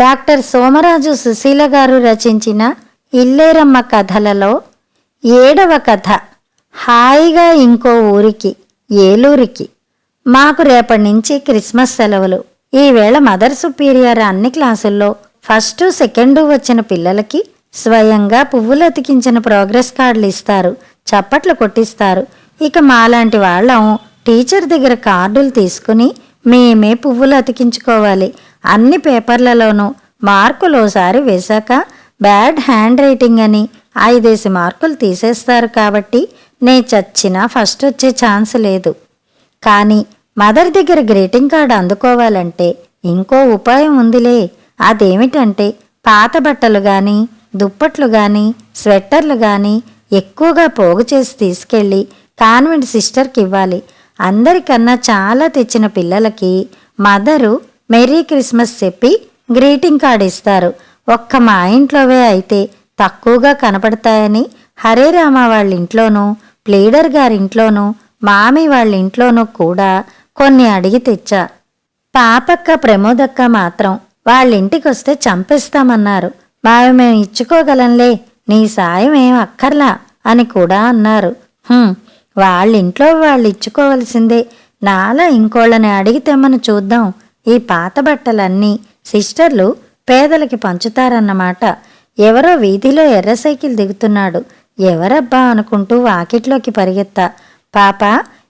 Doctor Somaraju Susheela గారు రచించిన ఇల్లేరమ్మ కథలలో ఏడవ కథ. హాయిగా ఇంకో ఊరికి ఏలూరికి. మాకు రేపటి నుంచి క్రిస్మస్ సెలవులు. ఈవేళ మదర్ సుపీరియర్ అన్ని క్లాసుల్లో ఫస్ట్ సెకండు వచ్చిన పిల్లలకి స్వయంగా పువ్వులు అతికించిన ప్రోగ్రెస్ కార్డులు ఇస్తారు. చప్పట్లు కొట్టిస్తారు. ఇక మాలాంటి వాళ్ళం టీచర్ దగ్గర కార్డులు తీసుకుని మేమే పువ్వులు అతికించుకోవాలి. అన్ని పేపర్లలోనూ మార్కులు ఓసారి వేశాక బ్యాడ్ హ్యాండ్ రైటింగ్ అని ఐదేసి మార్కులు తీసేస్తారు కాబట్టి నే చచ్చినా ఫస్ట్ వచ్చే ఛాన్స్ లేదు. కానీ మదర్ దగ్గర గ్రీటింగ్ కార్డు అందుకోవాలంటే ఇంకో ఉపాయం ఉందిలే. అదేమిటంటే పాత బట్టలు కానీ దుప్పట్లు కానీ స్వెట్టర్లు కానీ ఎక్కువగా పోగు చేసి తీసుకెళ్ళి కాన్వెంట్ సిస్టర్కి ఇవ్వాలి. అందరికన్నా చాలా తెచ్చిన పిల్లలకి మదరు మెరీ క్రిస్మస్ చెప్పి గ్రీటింగ్ కార్డు ఇస్తారు. ఒక్క మా ఇంట్లోవే అయితే తక్కువగా కనపడతాయని హరే రామ వాళ్ళ ఇంట్లోనూ ప్లీడర్ గారింట్లోనూ మామి వాళ్ళ ఇంట్లోనూ కూడా కొన్ని అడిగి తెచ్చా. పాపక్క ప్రమోదక్క మాత్రం వాళ్ళింటికొస్తే చంపేస్తామన్నారు. మావి మేము ఇచ్చుకోగలంలే నీ సాయం ఏం అక్కర్లా అని కూడా అన్నారు. వాళ్ళింట్లో వాళ్ళు ఇచ్చుకోవలసిందే. నాలా ఇంకోళ్ళని అడిగి తెమ్మని చూద్దాం. ఈ పాత బట్టలన్నీ సిస్టర్లు పేదలకి పంచుతారన్నమాట. ఎవరో వీధిలో ఎర్ర సైకిల్ దిగుతున్నాడు. ఎవరబ్బా అనుకుంటూ వాకిట్లోకి పరిగెత్తా. పాప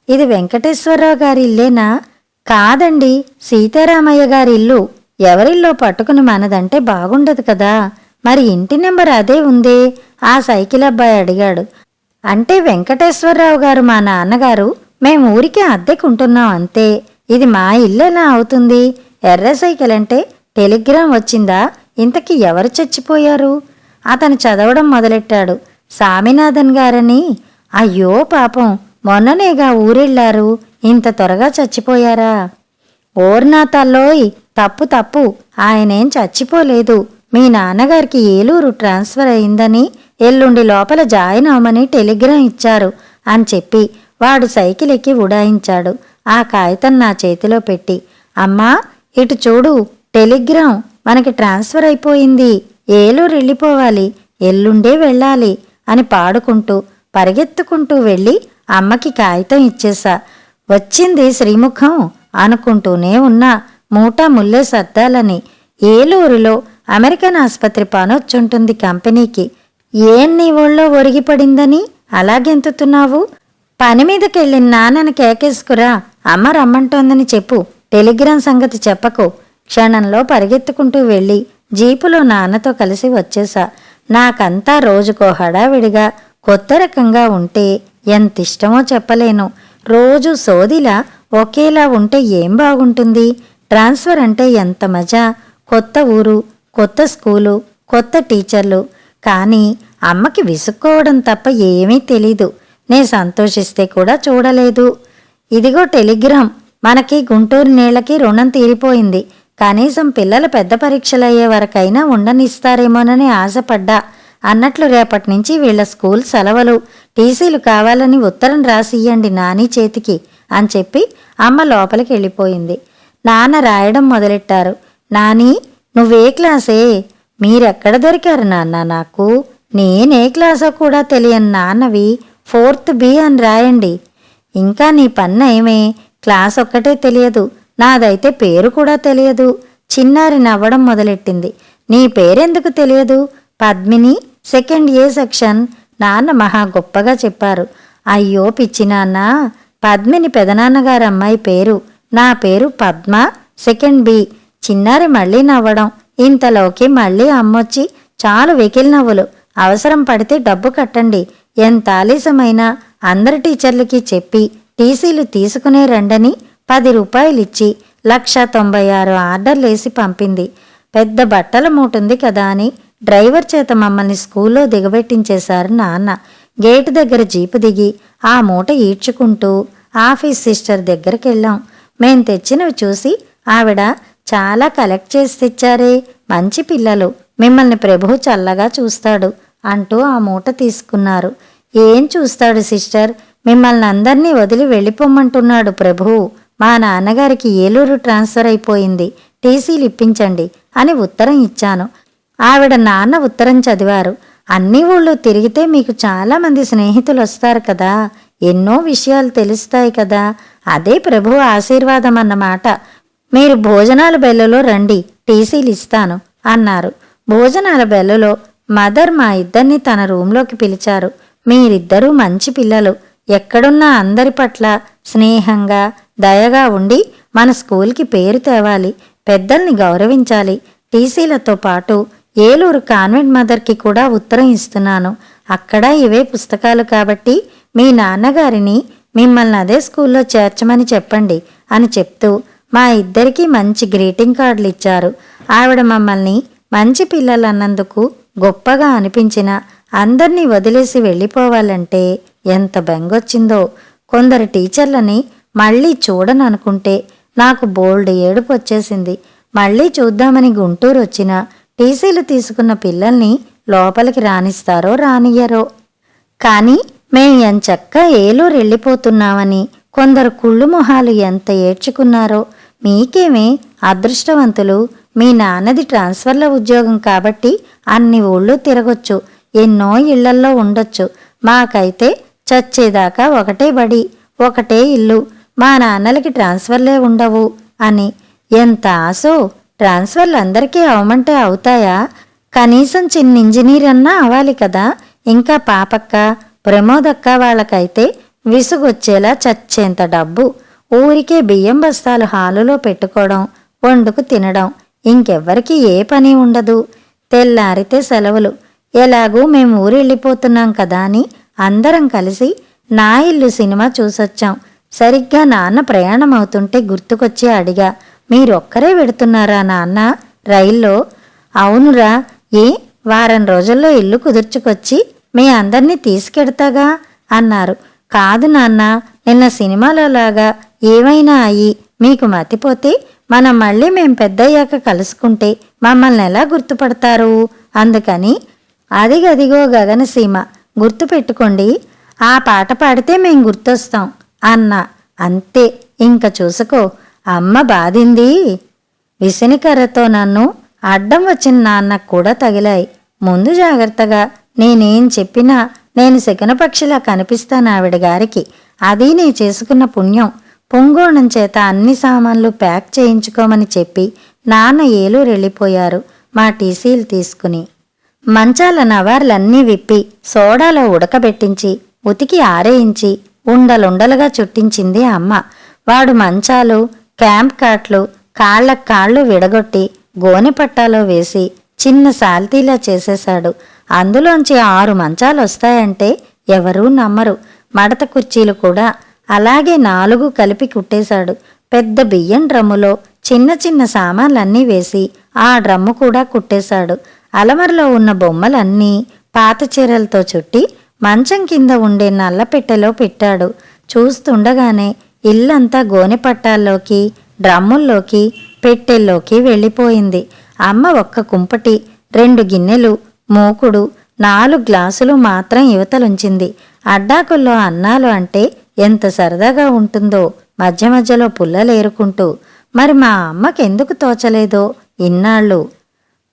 ఇది వెంకటేశ్వరరావు గారి ఇల్లేనా? కాదండి సీతారామయ్య గారి ఇల్లు. ఎవరిల్లో పట్టుకుని మనదంటే బాగుండదు కదా. మరి ఇంటి నెంబర్ అదే ఉందే? ఆ సైకిల్ అబ్బాయి అడిగాడు. అంటే వెంకటేశ్వరరావు గారు మా నాన్నగారు మేము ఊరికే అద్దెకుంటున్నాం అంతే. ఇది మా ఇల్లు ఎలా అవుతుంది? ఎర్ర సైకిల్ అంటే టెలిగ్రామ్ వచ్చిందా? ఇంతకీ ఎవరు చచ్చిపోయారు? అతను చదవడం మొదలెట్టాడు. సామినాథన్ గారని. అయ్యో పాపం మొన్ననేగా ఊరెళ్ళారు. ఇంత త్వరగా చచ్చిపోయారా? ఓర్నాథల్లోయ్ తప్పు తప్పు. ఆయనేం చచ్చిపోలేదు. మీ నాన్నగారికి ఏలూరు ట్రాన్స్ఫర్ అయిందని ఎల్లుండి లోపల జాయిన్ అవ్వమని టెలిగ్రామ్ ఇచ్చారు అని చెప్పి వాడు సైకిల్ ఎక్కి ఉడాయించాడు. ఆ కాగితం నా చేతిలో పెట్టి అమ్మా ఇటు చూడు టెలిగ్రామ్ మనకి ట్రాన్స్ఫర్ అయిపోయింది. ఏలూరు వెళ్ళిపోవాలి ఎల్లుండే వెళ్ళాలి అని పాడుకుంటూ పరిగెత్తుకుంటూ వెళ్ళి అమ్మకి కాగితం ఇచ్చేసా. వచ్చింది శ్రీముఖం అనుకుంటూనే ఉన్నా మూటా ముల్లే సర్దాలని. ఏలూరులో అమెరికన్ ఆసుపత్రి పనొచ్చుంటుంది కంపెనీకి. ఏం నీ ఒళ్ళో ఒరిగిపడిందని అలాగెంతుతున్నావు? పని మీదకెళ్ళిన నాన్నని కేకేసుకురా. అమ్మ రమ్మంటోందని చెప్పు. టెలిగ్రామ్ సంగతి చెప్పకు. క్షణంలో పరిగెత్తుకుంటూ వెళ్ళి జీపులో నాన్నతో కలిసి వచ్చేసా. నాకంతా రోజుకో హడావిడిగా కొత్త రకంగా ఉంటే ఎంత ఇష్టమో చెప్పలేను. రోజు సోదిలా ఒకేలా ఉంటే ఏం బాగుంటుంది? ట్రాన్స్ఫర్ అంటే ఎంత మజా? కొత్త ఊరు కొత్త స్కూలు కొత్త టీచర్లు. కానీ అమ్మకి విసుక్కోవడం తప్ప ఏమీ తెలీదు. నే సంతోషిస్తే కూడా చూడలేదు. ఇదిగో టెలిగ్రామ్. మనకి గుంటూరు నీళ్ళకి రుణం తీరిపోయింది. కనీసం పిల్లలు పెద్ద పరీక్షలయ్యే వరకైనా ఉండనిస్తారేమోనని ఆశపడ్డా. అన్నట్లు రేపటి నుంచి వీళ్ళ స్కూల్ సెలవులు. టీసీలు కావాలని ఉత్తరం రాసియ్యండి నాని చేతికి అని చెప్పి అమ్మ లోపలికి వెళ్ళిపోయింది. నాన్న రాయడం మొదలెట్టారు. నాని నువ్వే క్లాసే? మీరెక్కడ దొరికారు నాన్న నాకు? నేనే క్లాసో కూడా తెలియని నాన్నవి. ఫోర్త్ బి అని రాయండి. ఇంకా నీ పన్నయమే క్లాస్ ఒక్కటే తెలియదు. నాదైతే పేరు కూడా తెలియదు. చిన్నారి నవ్వడం మొదలెట్టింది. నీ పేరెందుకు తెలియదు? Padmini second A section. నాన్న మహా గొప్పగా చెప్పారు. అయ్యో పిచ్చి నాన్న. పద్మిని పెదనాన్నగారు అమ్మాయి పేరు. నా పేరు పద్మ సెకండ్ బి. చిన్నారి మళ్ళీ నవ్వడం. ఇంతలోకి మళ్ళీ అమ్మొచ్చి చాలు వెకిల్ నవ్వులు. అవసరం పడితే డబ్బు కట్టండి. ఎంత ఆలస్యమైనా అందరి టీచర్లకి చెప్పి టీసీలు తీసుకునే రండని పది రూపాయలిచ్చి లక్ష తొంభై ఆరు ఆర్డర్లేసి పంపింది. పెద్ద బట్టల మూటుంది కదా అని డ్రైవర్ చేత మమ్మల్ని స్కూల్లో దిగబెట్టించేశారు నాన్న. గేటు దగ్గర జీపు దిగి ఆ మూట ఈడ్చుకుంటూ ఆఫీస్ సిస్టర్ దగ్గరికి వెళ్ళాం మేం తెచ్చినవి చూసి ఆవిడ చాలా కలెక్ట్ చేసి తెచ్చారే మంచి పిల్లలు. మిమ్మల్ని ప్రభు చల్లగా చూస్తాడు. అంటూ ఆ మూట తీసుకున్నారు. ఏం చూస్తాడు సిస్టర్? మిమ్మల్ని అందరినీ వదిలి వెళ్ళిపోమ్మంటున్నాడు ప్రభువు మా నాన్నగారికి ఏలూరు ట్రాన్స్ఫర్ అయిపోయింది. టీసీలు ఇప్పించండి అని ఉత్తరం ఇచ్చాను. ఆవిడ నాన్న ఉత్తరం చదివారు. అన్ని ఊళ్ళు తిరిగితే మీకు చాలామంది స్నేహితులు వస్తారు కదా. ఎన్నో విషయాలు తెలుస్తాయి కదా. అదే ప్రభు ఆశీర్వాదం అన్నమాట. మీరు భోజనాల బెల్లలో రండి. టీసీలు ఇస్తాను అన్నారు. భోజనాల బెల్లలో మదర్ మా ఇద్దరిని తన రూంలోకి పిలిచారు. మీరిద్దరూ మంచి పిల్లలు. ఎక్కడున్నా అందరి పట్ల స్నేహంగా దయగా ఉండి మన స్కూల్కి పేరు తేవాలి. పెద్దల్ని గౌరవించాలి. టీసీలతో పాటు ఏలూరు కాన్వెంట్ మదర్కి కూడా ఉత్తరం ఇస్తున్నాను. అక్కడ ఇవే పుస్తకాలు కాబట్టి మీ నాన్నగారిని మిమ్మల్ని అదే స్కూల్లో చేర్చమని చెప్పండి అని చెప్తూ మా ఇద్దరికీ మంచి గ్రీటింగ్ కార్డులు ఇచ్చారు. ఆవిడ మమ్మల్ని మంచి పిల్లలు అన్నందుకు గొప్పగా అనిపించిన అందర్నీ వదిలేసి వెళ్ళిపోవాలంటే ఎంత బెంగొచ్చిందో. కొందరు టీచర్లని మళ్ళీ చూడననుకుంటే నాకు బోల్డ్ ఏడుపు వచ్చేసింది. మళ్ళీ చూద్దామని గుంటూరు వచ్చిన టీసీలు తీసుకున్న పిల్లల్ని లోపలికి రానిస్తారో రానియ్యరో. కానీ మేం ఎంచక్క ఏలూరు వెళ్ళిపోతున్నామని కొందరు కుళ్ళు మొహాలు ఎంత ఏడ్చుకున్నారో. మీకేమే అదృష్టవంతులు మీ నాన్నది ట్రాన్స్ఫర్ల ఉద్యోగం కాబట్టి అన్ని ఊళ్ళు తిరగొచ్చు ఎన్నో ఇళ్ళల్లో ఉండొచ్చు. మాకైతే చచ్చేదాకా ఒకటే బడి ఒకటే ఇల్లు. మా నాన్నలకి ట్రాన్స్ఫర్లే ఉండవు అని. ఎంత ఆశో? ట్రాన్స్ఫర్లు అందరికీ అవమంటే అవుతాయా? కనీసం చిన్న ఇంజనీర్ అన్నా అవ్వాలి కదా. ఇంకా పాపక్క ప్రమోదక్క వాళ్ళకైతే విసుగొచ్చేలా చచ్చేంత డబ్బు. ఊరికే బియ్యం బస్తాలు హాలులో పెట్టుకోవడం వండుకు తినడం ఇంకెవ్వరికి ఏ పని ఉండదు. తెల్లారితే సెలవులు. ఎలాగూ మేము ఊరు వెళ్ళిపోతున్నాం కదా అని అందరం కలిసి నా ఇల్లు సినిమా చూసొచ్చాం. సరిగ్గా నాన్న ప్రయాణం అవుతుంటే గుర్తుకొచ్చి అడిగా మీరొక్కరే వెడుతున్నారా నాన్న రైల్లో? అవునురా. ఏ? వారం రోజుల్లో ఇల్లు కుదుర్చుకొచ్చి మీ అందరినీ తీసుకెడతాగా? అన్నారు. కాదు నాన్న. నిన్న సినిమాలో లాగా ఏమైనా అయ్యి మీకు మతిపోతే మనం మళ్ళీ మేం పెద్దయ్యాక కలుసుకుంటే మమ్మల్ని ఎలా గుర్తుపడతారు? అందుకని అదిగదిగో గగనసీమ గుర్తుపెట్టుకోండి ఆ పాట పాడితే మేం గుర్తొస్తాం. అన్న అంతే ఇంక చూసుకో. అమ్మ బాధింది. విసినికర్రతో నన్ను అడ్డం వచ్చిన నాన్నకు కూడా తగిలాయి. ముందు జాగ్రత్తగా నేనేం చెప్పినా నేను శకునపక్షిలా కనిపిస్తాను ఆవిడ గారికి. అది నీ చేసుకున్న పుణ్యం. పొంగోణం చేత అన్ని సామాన్లు ప్యాక్ చేయించుకోమని చెప్పి నాన్న ఏలూరు వెళ్ళిపోయారు. మా టీసీలు తీసుకుని మంచాల నవార్లన్నీ విప్పి సోడాలో ఉడకబెట్టించి ఉతికి ఆరేయించి ఉండలుండలుగా చుట్టించింది అమ్మ. వాడు మంచాలు క్యాంప్ కాట్లు కాళ్ళ కాళ్ళు విడగొట్టి గోనెపట్టాలో వేసి చిన్న సాల్తీలా చేసేశాడు. అందులోంచి ఆరు మంచాలు వస్తాయంటే ఎవరూ నమ్మరు. మడత కుర్చీలు కూడా అలాగే నాలుగు కలిపి కుట్టేశాడు. పెద్ద బియ్యం డ్రమ్ములో చిన్న చిన్న సామాన్లన్నీ వేసి ఆ డ్రమ్ము కూడా కుట్టేశాడు. అలమరలో ఉన్న బొమ్మలన్నీ పాత చీరలతో చుట్టి మంచం కింద ఉండే నల్ల పెట్టెలో పెట్టాడు. చూస్తుండగానే ఇల్లంతా గోనె పట్టాల్లోకి డ్రమ్ముల్లోకి పెట్టెల్లోకి వెళ్ళిపోయింది. అమ్మ ఒక్క కుంపటి రెండు గిన్నెలు మూకుడు నాలుగు గ్లాసులు మాత్రం యువతలుంచింది అడ్డాకుల్లో అన్నాలు అంటే ఎంత సరదాగా ఉంటుందో మధ్య మధ్యలో పుల్లలేరుకుంటూ మరి మా అమ్మకెందుకు తోచలేదో ఇన్నాళ్ళు.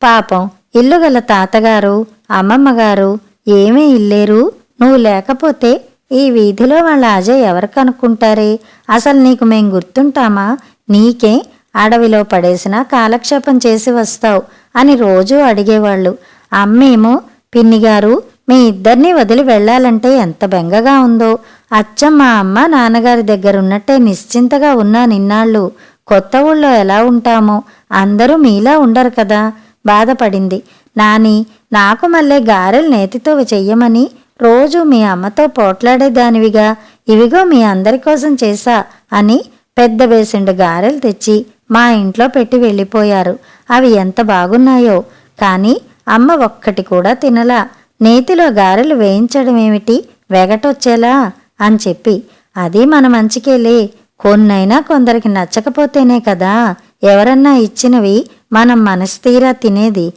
పాపం ఇల్లు గల తాతగారు అమ్మమ్మగారు ఏమీ ఇల్లేరు. నువ్వు లేకపోతే ఈ వీధిలో వాళ్ళ అజయ్ ఎవరు కనుక్కుంటారే అసలు నీకు మేం గుర్తుంటామా? నీకే అడవిలో పడేసినా కాలక్షేపం చేసి వస్తావు అని రోజూ అడిగేవాళ్ళు. అమ్మేమో పిన్నిగారు మీ ఇద్దరిని వదిలి వెళ్ళాలంటే ఎంత బెంగగా ఉందో. అచ్చం మా అమ్మ నాన్నగారి దగ్గర ఉన్నట్టే నిశ్చింతగా ఉన్నా నిన్నాళ్ళు. కొత్త ఊళ్ళో ఎలా ఉంటామో. అందరూ మీలా ఉండరు కదా. బాధపడింది. నాని నాకు మళ్ళీ గారెలు నేతితో చెయ్యమని రోజు మీ అమ్మతో పోట్లాడేదానివిగా ఇవిగో మీ అందరి కోసం చేశా అని పెద్ద బేసిండు గారెలు తెచ్చి మా ఇంట్లో పెట్టి వెళ్ళిపోయారు. అవి ఎంత బాగున్నాయో. కానీ అమ్మ ఒక్కటి కూడా తినలా. నేతిలో గారెలు వేయించడమేమిటి? వెగటొచ్చేలా అని చెప్పి అది మన మంచికేలే. కొన్నైనా కొందరికి నచ్చకపోతేనే కదా. ఎవరన్నా ఇచ్చినవి మనం మనస్తీరా తినేది.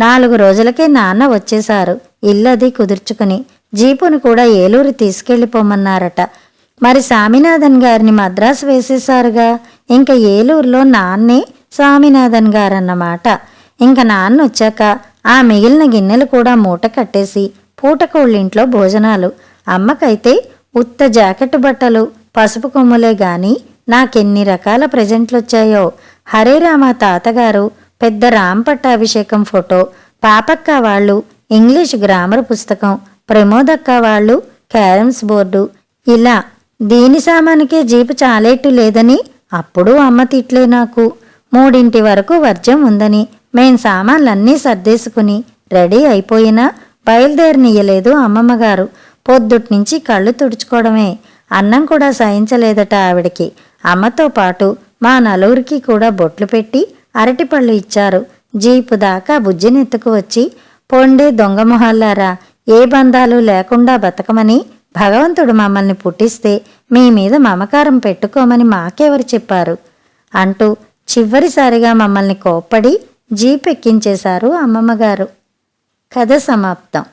నాలుగు రోజులకే నాన్న వచ్చేశారు. ఇల్లది కుదుర్చుకుని జీపును కూడా ఏలూరు తీసుకెళ్ళిపోమన్నారట. మరి స్వామినాథన్ గారిని మద్రాసు వేసేశారుగా. ఇంకా ఏలూరులో నాన్నే స్వామినాథన్ గారన్నమాట. ఇంక నాన్న వచ్చాక ఆ మిగిలిన గిన్నెలు కూడా మూట కట్టేసి పూటకోళ్ళింట్లో భోజనాలు. అమ్మకైతే ఉత్త జాకెట్ బట్టలు పసుపు కొమ్ములే గాని నాకెన్ని రకాల ప్రెజెంట్లు వచ్చాయో హరే తాతగారు పెద్ద రామ్ పట్టాభిషేకం ఫోటో పాపక్క వాళ్ళు ఇంగ్లీష్ గ్రామర్ పుస్తకం ప్రమోదక్క వాళ్ళు క్యారమ్స్ బోర్డు. ఇలా దీని సామానికే జీపు చాలేట్టు లేదని అప్పుడు అమ్మ తిట్లే నాకు. మూడింటి వరకు వర్జం ఉందని మేం సామాన్లన్నీ సర్దేసుకుని రెడీ అయిపోయినా బయలుదేరినియ్యలేదు అమ్మమ్మగారు. పొద్దుట్నుంచి కళ్ళు తుడుచుకోవడమే. అన్నం కూడా సహించలేదట ఆవిడకి. అమ్మతో పాటు మా నలుగురికి కూడా బొట్లు పెట్టి అరటిపళ్ళు ఇచ్చారు. జీపు దాకా బుజ్జినెత్తుకు వచ్చి పొండే దొంగ మొహల్లారా ఏ బంధాలు లేకుండా బతకమని భగవంతుడు మమ్మల్ని పుట్టిస్తే మీ మీద మమకారం పెట్టుకోమని మాకెవరు చెప్పారు? అంటూ చివరిసారిగా మమ్మల్ని కోప్పడి జీప్ ఎక్కించేశారు అమ్మమ్మగారు కథ సమాప్తం.